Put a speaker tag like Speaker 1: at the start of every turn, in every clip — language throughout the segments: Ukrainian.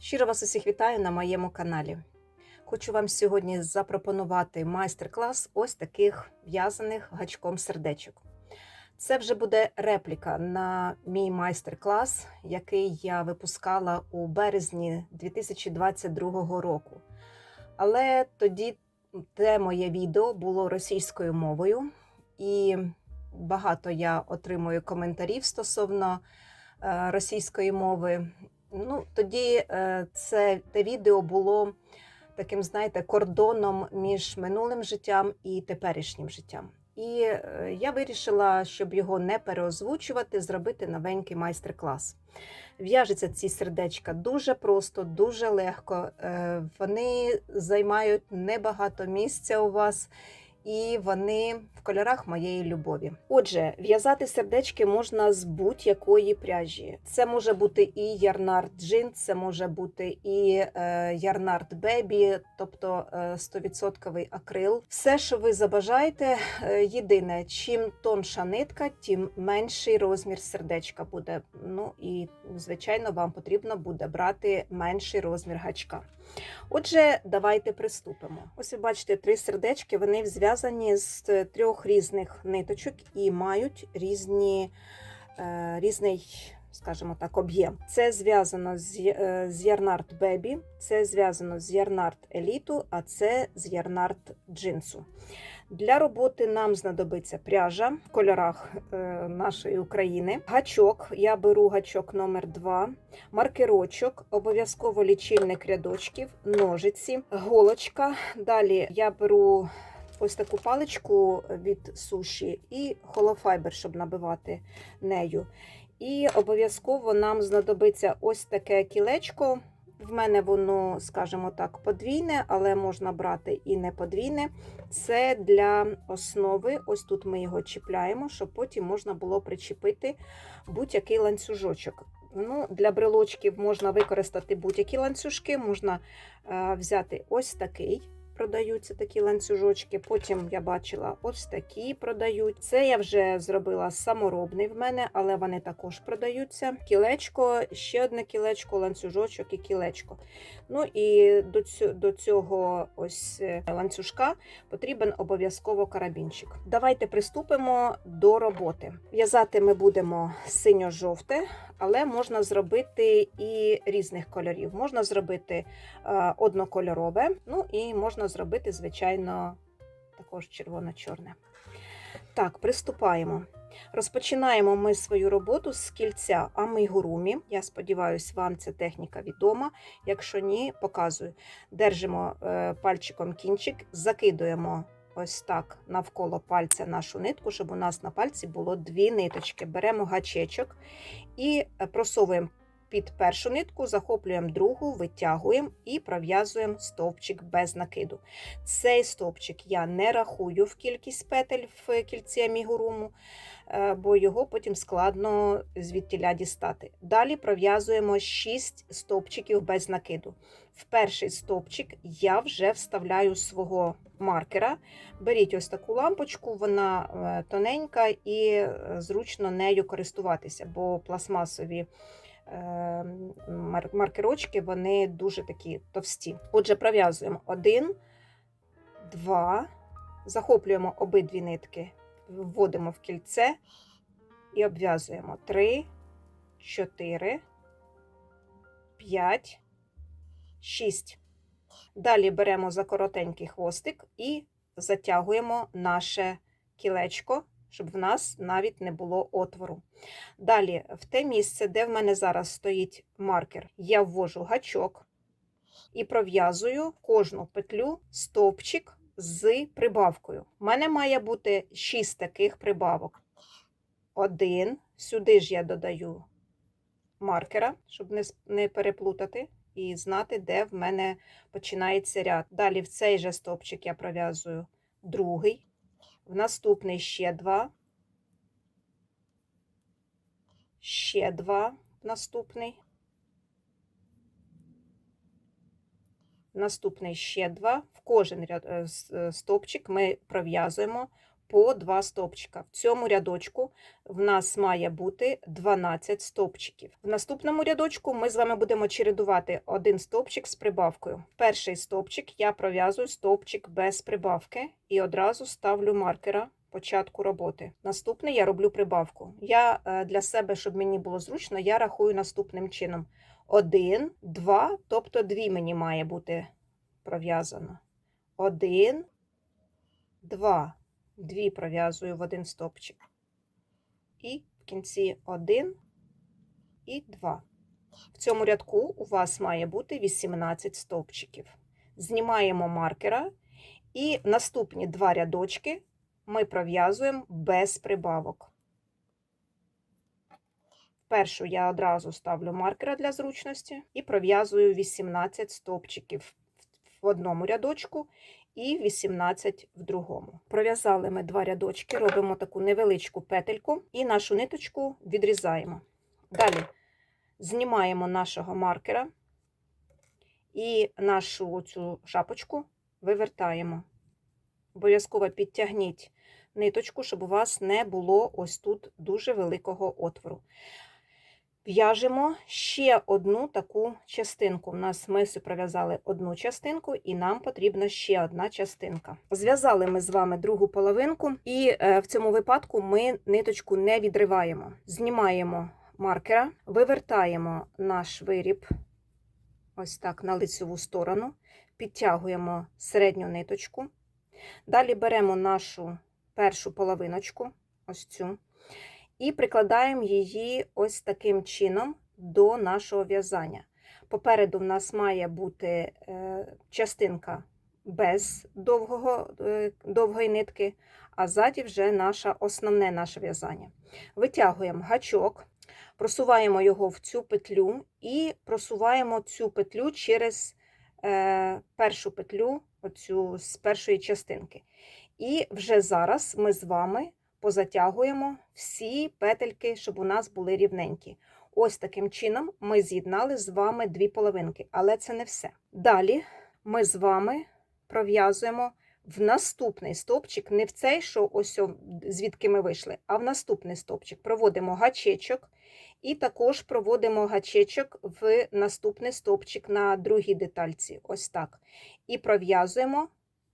Speaker 1: Щиро вас усіх вітаю на моєму каналі. Хочу вам сьогодні запропонувати майстер-клас ось таких в'язаних гачком сердечок. Це вже буде репліка на мій майстер-клас, який я випускала у березні 2022 року. Але тоді те моє відео було російською мовою, і багато я отримую коментарів стосовно е, російської мови. Ну, тоді е, це те відео було таким, знаєте, кордоном між минулим життям і теперішнім життям. І е, я вирішила, щоб його не переозвучувати, зробити новенький майстер-клас. В'яжуться ці сердечка дуже просто, дуже легко. Е, Вони займають небагато місця у вас. І вони в кольорах моєї любові. Отже, в'язати сердечки можна з будь-якої пряжі. Це може бути і ярнард джин, це може бути і е, ярнард бебі, тобто е, 100% акрил. Все, що ви забажаєте. Е, єдине, чим тонша нитка, тим менший розмір сердечка буде. Ну і звичайно, вам потрібно буде брати менший розмір гачка. Отже, давайте приступимо. Ось ви бачите три сердечки, вони зв'язані з трьох різних ниточок і мають різні, е, різний, скажімо так, об'єм. Це зв'язано з, е, Ярнард Бебі, це зв'язано з Ярнард Еліту, а це з Ярнард Джинсу. Для роботи нам знадобиться пряжа в кольорах е, нашої України. Гачок. Я беру гачок номер 2 маркерочок, обов'язково лічильник рядочків, ножиці, голочка. Далі я беру ось таку паличку від суші і холофайбер, щоб набивати нею. І обов'язково нам знадобиться ось таке кілечко. В мене воно, скажімо так, подвійне, але можна брати і не подвійне. Це для основи. Ось тут ми його чіпляємо, щоб потім можна було причепити будь-який ланцюжочок. Ну, Для брелочків можна використати будь-які ланцюжки, можна е, взяти ось такий. Продаються такі ланцюжочки. Потім я бачила ось такі продають. Це я вже зробила саморобний в мене, але вони також продаються. Кілечко, ще одне кілечко, ланцюжочок і кілечко. Ну і до цього, ось е, ланцюжка потрібен обов'язково карабінчик. Давайте приступимо до роботи. В'язати ми будемо синьо-жовте, але можна зробити і різних кольорів. Можна зробити е, однокольорове, ну і можна зробити, звичайно, також червоно-чорне. Так, приступаємо. Розпочинаємо ми свою роботу з кільця амігурумі. Я сподіваюся, вам ця техніка відома. Якщо ні, показую. Держимо е, пальчиком кінчик, закидуємо ось так навколо пальця нашу нитку, щоб у нас на пальці було дві ниточки. Беремо гачечок і е, просовуємо під першу нитку, захоплюємо другу, витягуємо і пров'язуємо стовпчик без накиду. Цей стовпчик я не рахую в кількість петель в кільці амігуруму, бо його потім складно звідтіля дістати. Далі пров'язуємо 6 стовпчиків без накиду. В перший стовпчик я вже вставляю свого маркера. Беріть ось таку лампочку, вона е, тоненька і е, зручно нею користуватися, бо пластмасові е, маркерочки вони дуже такі товсті. Отже, пров'язуємо один, два, захоплюємо обидві нитки, вводимо в кільце і обв'язуємо три, чотири, п'ять, шість. Далі беремо за коротенький хвостик і затягуємо наше кілечко, щоб в нас навіть не було отвору. Далі, в те місце, де в мене зараз стоїть маркер, я ввожу гачок і пров'язую кожну петлю стовпчик з прибавкою. У мене має бути 6 таких прибавок. Один, сюди ж я додаю маркера, щоб не, переплутати і знати, де в мене починається ряд. Далі в цей же стовпчик я пров'язую другий, в наступний ще два, ще два, в наступний, наступний ще два. В кожен ряд, е, е, стовпчик ми пров'язуємо по 2 стовпчика. В цьому рядочку в нас має бути 12 стовпчиків. В наступному рядочку ми з вами будемо чередувати один стовпчик з прибавкою. Перший стовпчик я пров'язую стовпчик без прибавки і одразу ставлю маркера початку роботи. Наступний я роблю прибавку. Я е, для себе, щоб мені було зручно, я рахую наступним чином: 1, 2, тобто 2 мені має бути пров'язано. 1, 2. Дві пров'язую в один стовпчик. І в кінці 1 і 2. В цьому рядку у вас має бути 18 стовпчиків. Знімаємо маркера і наступні два рядочки ми пров'язуємо без прибавок. Першу я одразу ставлю маркера для зручності і пров'язую 18 стовпчиків в одному рядочку і 18 в другому. Пров'язали ми два рядочки, робимо таку невеличку петельку і нашу ниточку відрізаємо. Далі знімаємо нашого маркера і нашу цю шапочку вивертаємо. Обов'язково підтягніть ниточку, щоб у вас не було ось тут дуже великого отвору. В'яжемо ще одну таку частинку. У нас ми пров'язали одну частинку, і нам потрібна ще одна частинка. Зв'язали ми з вами другу половинку, і е, в цьому випадку ми ниточку не відриваємо. Знімаємо маркера, вивертаємо наш виріб ось так на лицеву сторону, підтягуємо середню ниточку. Далі беремо нашу першу половиночку, ось цю і прикладаємо її ось таким чином до нашого в'язання. Попереду в нас має бути е, частинка без довгого, е, довгої нитки, а ззаді вже наше основне наше в'язання. Витягуємо гачок, просуваємо його в цю петлю і просуваємо цю петлю через е, першу петлю оцю з першої частинки. І вже зараз ми з вами позатягуємо всі петельки, щоб у нас були рівненькі. Ось таким чином ми з'єднали з вами дві половинки, але це не все. Далі ми з вами пров'язуємо в наступний стовпчик, не в цей, що ось звідки ми вийшли, а в наступний стовпчик. Проводимо гачечок і також проводимо гачечок в наступний стовпчик на другій детальці. Ось так. І пров'язуємо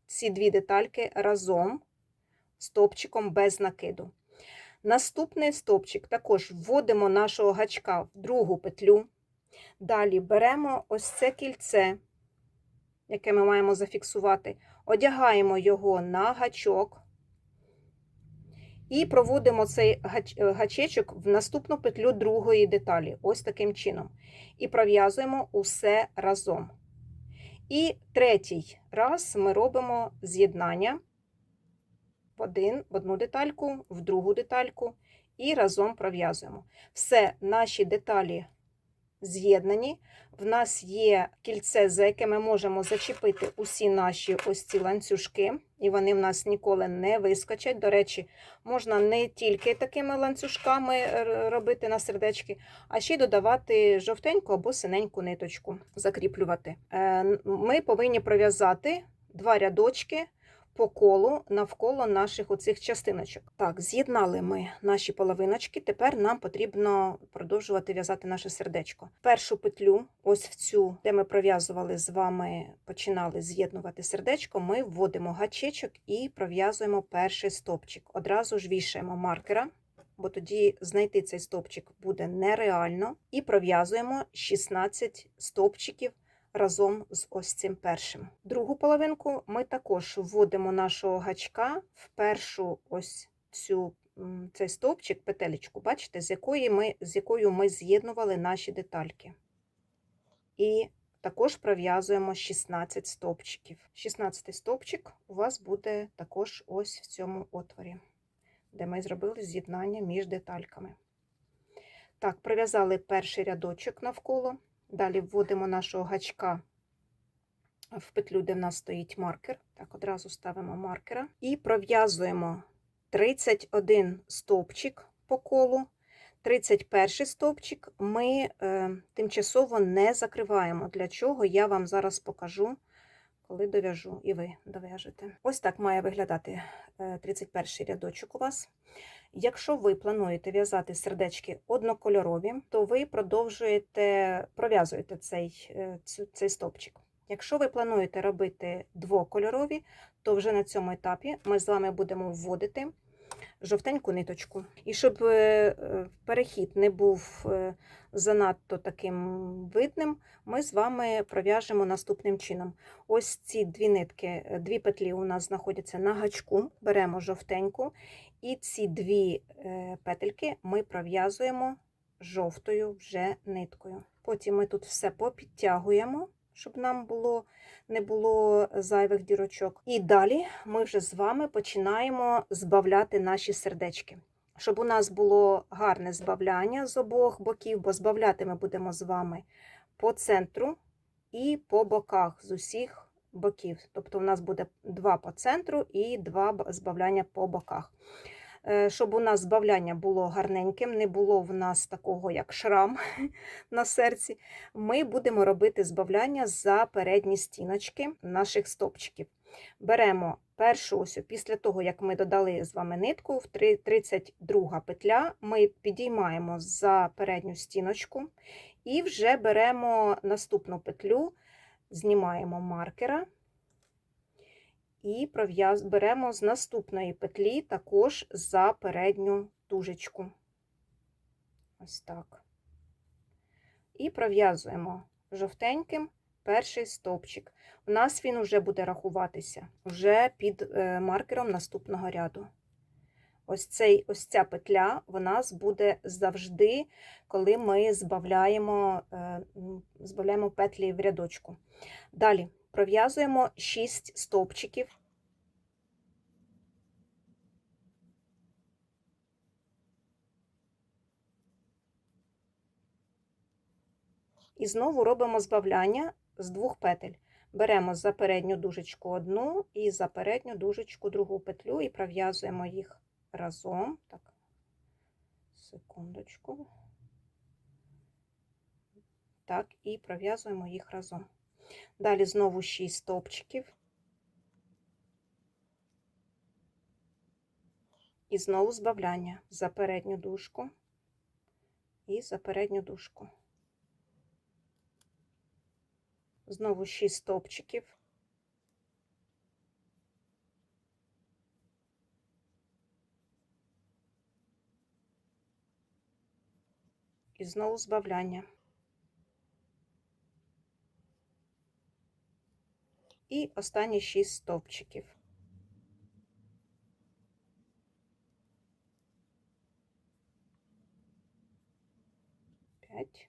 Speaker 1: ці дві детальки разом стовпчиком без накиду. Наступний стовпчик також вводимо нашого гачка в другу петлю. Далі беремо ось це кільце, яке ми маємо зафіксувати, одягаємо його на гачок і проводимо цей гачечок в наступну петлю другої деталі, ось таким чином. І пров'язуємо усе разом. І третій раз ми робимо з'єднання в один, в одну детальку, в другу детальку і разом пров'язуємо. Все, наші деталі з'єднані. В нас є кільце, за яке ми можемо зачепити усі наші ось ці ланцюжки, і вони в нас ніколи не вискочать. До речі, можна не тільки такими ланцюжками робити на сердечки, а ще й додавати жовтеньку або синеньку ниточку, закріплювати. Е, ми повинні пров'язати два рядочки по колу навколо наших оцих частиночок. Так, з'єднали ми наші половиночки, тепер нам потрібно продовжувати в'язати наше сердечко. Першу петлю, ось в цю, де ми пров'язували з вами, починали з'єднувати сердечко, ми вводимо гачечок і пров'язуємо перший стопчик. Одразу ж вішаємо маркера. Бо тоді знайти цей стовпчик буде нереально. І пров'язуємо 16 стовпчиків разом з ось цим першим. Другу половинку ми також вводимо нашого гачка в першу ось цю цей стовпчик, петелечку, бачите, з якої ми, з якою ми з'єднували наші детальки. І також пров'язуємо 16 стовпчиків. 16 стовпчик у вас буде також ось в цьому отворі, де ми зробили з'єднання між детальками. Так, пров'язали перший рядочок навколо. Далі вводимо нашого гачка в петлю, де в нас стоїть маркер. Так, одразу ставимо маркера і пров'язуємо 31 стовпчик по колу. 31 стовпчик ми е, тимчасово не закриваємо. Для чого я вам зараз покажу коли дов'яжу, і ви дов'яжете. Ось так має виглядати е, 31 рядочок у вас. Якщо ви плануєте в'язати сердечки однокольорові, то ви продовжуєте пров'язуєте цей, е, цей стовпчик. Якщо ви плануєте робити двокольорові, то вже на цьому етапі ми з вами будемо вводити жовтеньку ниточку. І щоб е, перехід не був е, занадто таким видним, ми з вами пров'яжемо наступним чином. Ось ці дві нитки, дві петлі у нас знаходяться на гачку, беремо жовтеньку, і ці дві е, петельки ми пров'язуємо жовтою вже ниткою. Потім ми тут все попідтягуємо, щоб нам було, не було зайвих дірочок. І далі ми вже з вами починаємо збавляти наші сердечки. Щоб у нас було гарне збавляння з обох боків, бо збавляти ми будемо з вами по центру і по боках з усіх боків. Тобто, у нас буде два по центру і два збавляння по боках. Е, Щоб у нас збавляння було гарненьким, не було в нас такого, як шрам на серці, ми будемо робити збавляння за передні стіночки наших стопчиків. Беремо першу ось після того, як ми додали з вами нитку, в 32 петля, ми підіймаємо за передню стіночку і вже беремо наступну петлю, знімаємо маркера і беремо з наступної петлі також за передню тужечку. Ось так. І пров'язуємо жовтеньким перший стовпчик. У нас він вже буде рахуватися вже під е, маркером наступного ряду. Ось, цей, ось ця петля в нас буде завжди, коли ми збавляємо, е, збавляємо петлі в рядочку. Далі пров'язуємо 6 стовпчиків. І знову робимо збавляння з двох петель. Беремо за передню дужечку одну і за передню дужечку другу петлю і пров'язуємо їх разом. Так, секундочку. Так, і пров'язуємо їх разом. Далі знову 6 стовпчиків. І знову збавляння за передню дужку і за передню дужку. Знову 6 стовпчиків. І знову збавляння. І останні 6 стовпчиків. П'ять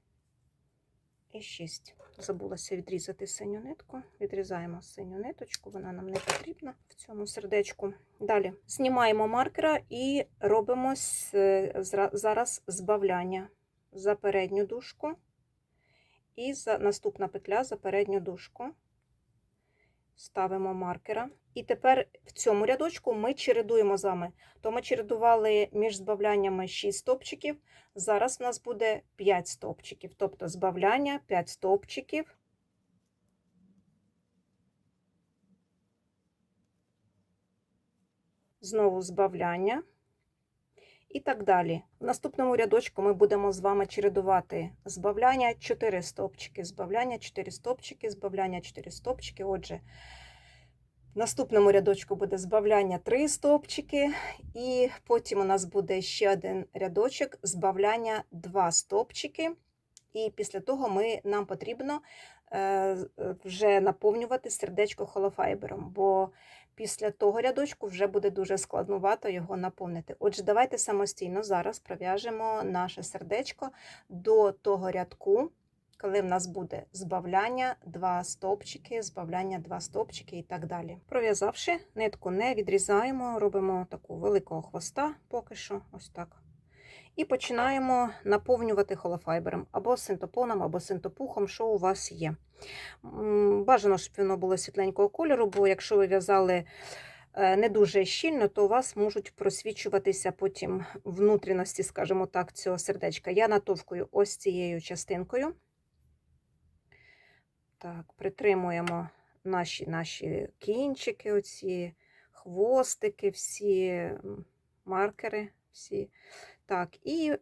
Speaker 1: і 6. Забулася відрізати синю нитку. Відрізаємо синю ниточку, вона нам не потрібна в цьому сердечку. Далі знімаємо маркера і робимо зараз збавляння за передню дужку і за наступна петля за передню дужку. Ставимо маркера. І тепер в цьому рядочку ми чередуємо з вами. То ми чередували між збавляннями 6 стопчиків, Зараз в нас буде 5 стовпчиків, тобто збавляння 5 стовпчиків. Знову збавляння. І так далі. В наступному рядочку ми будемо з вами чередувати збавляння 4 стовпчики, збавляння 4 стовпчики, збавляння 4 стовпчики. Отже, в наступному рядочку буде збавляння 3 стовпчики, і потім у нас буде ще один рядочок збавляння 2 стовпчики. І після того ми, нам потрібно е, е, вже наповнювати сердечко холофайбером, бо після того рядочку вже буде дуже складнувато його наповнити. Отже, давайте самостійно зараз пров'яжемо наше сердечко до того рядку, коли в нас буде збавляння, два стовпчики, збавляння, два стовпчики і так далі. Пров'язавши, нитку не відрізаємо, робимо таку великого хвоста поки що, ось так. І починаємо наповнювати холофайбером або синтопоном, або синтопухом, що у вас є. Бажано, щоб воно було світленького кольору, бо якщо ви в'язали е, не дуже щільно, то у вас можуть просвічуватися потім внутрішності, скажімо так, цього сердечка. Я натовкую ось цією частинкою. Так, притримуємо наші, наші кінчики, оці хвостики, всі маркери. всі. Так, і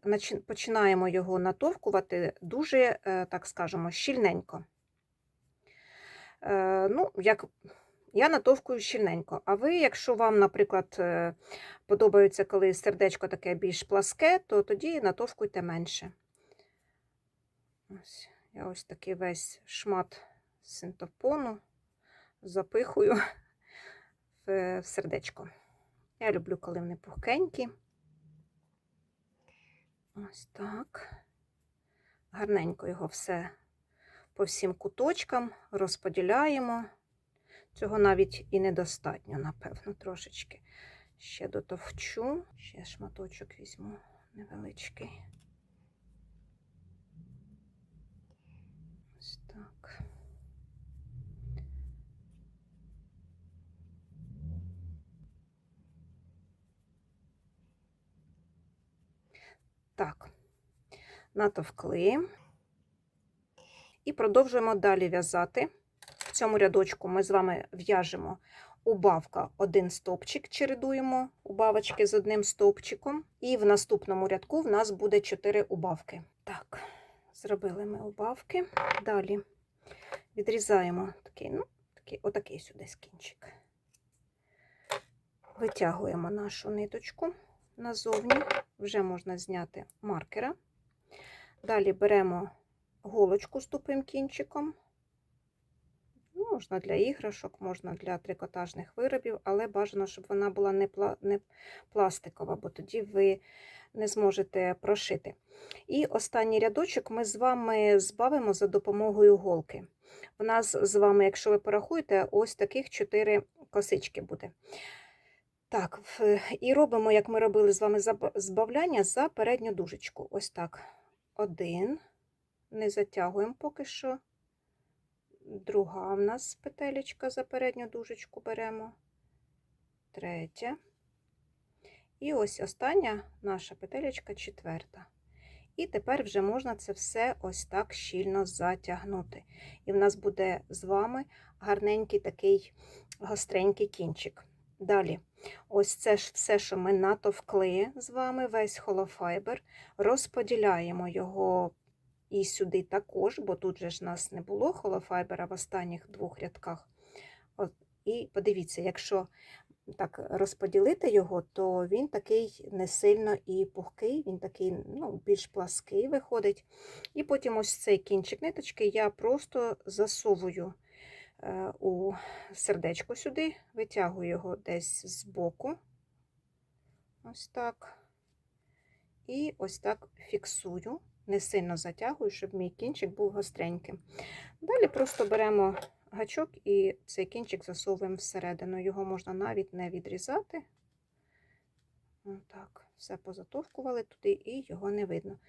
Speaker 1: починаємо його натовкувати дуже, е, так скажемо, щільненько. Е, Ну, як я натовкую щільненько. А ви, якщо вам, наприклад, е, подобається, коли сердечко таке більш пласке, то тоді натовкуйте менше. Ось, я ось такий весь шмат синтопону запихую в, в сердечко. Я люблю, коли вони пухкенькі. Ось так. Гарненько його все по всім куточкам розподіляємо. Цього навіть і недостатньо, напевно, трошечки. Ще дотовчу, ще шматочок візьму невеличкий. Ось так. Так, натовкли. І продовжуємо далі в'язати. В цьому рядочку ми з вами в'яжемо убавка один стовпчик, чередуємо убавочки з одним стовпчиком. І в наступному рядку в нас буде 4 убавки. Так, зробили ми убавки. Далі відрізаємо такий, ну, такий, отакий сюди скінчик. Витягуємо нашу ниточку назовні, вже можна зняти маркера. Далі беремо голочку з тупим кінчиком. Ну, Можна для іграшок, можна для трикотажних виробів, але бажано, щоб вона була не, пла... не пластикова, бо тоді ви не зможете прошити. І останній рядочок ми з вами збавимо за допомогою голки. У нас з вами, якщо ви порахуєте, ось таких 4 косички буде. Так, і робимо, як ми робили з вами збавляння за передню дужечку. Ось так. Один. Не затягуємо поки що. Друга в нас петелечка за передню дужечку беремо. Третя. І ось остання наша петелечка четверта. І тепер вже можна це все ось так щільно затягнути. І в нас буде з вами гарненький такий гостренький кінчик. Далі, ось це ж все, що ми натовкли з вами, весь холофайбер, розподіляємо його і сюди також, бо тут же ж нас не було холофайбера в останніх двох рядках. От, і подивіться, якщо так розподілити його, то він такий не сильно і пухкий, він такий ну, більш плаский виходить. І потім ось цей кінчик ниточки я просто засовую е, у сердечко сюди, витягую його десь з боку. Ось так. І ось так фіксую, не сильно затягую, щоб мій кінчик був гостреньким. Далі просто беремо гачок і цей кінчик засовуємо всередину. Його можна навіть не відрізати. Так, все позатовкували туди і його не видно.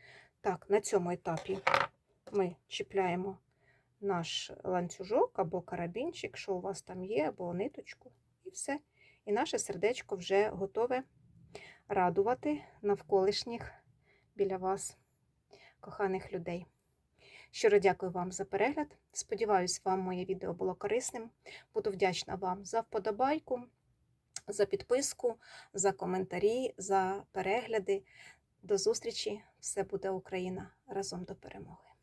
Speaker 1: Так, на цьому етапі ми чіпляємо наш ланцюжок або карабінчик, що у вас там є, або ниточку, і все. І наше сердечко вже готове радувати навколишніх біля вас, коханих людей. Щиро дякую вам за перегляд. Сподіваюсь, вам моє відео було корисним. Буду вдячна вам за вподобайку, за підписку, за коментарі, за перегляди. До зустрічі! Все буде Україна разом до перемоги!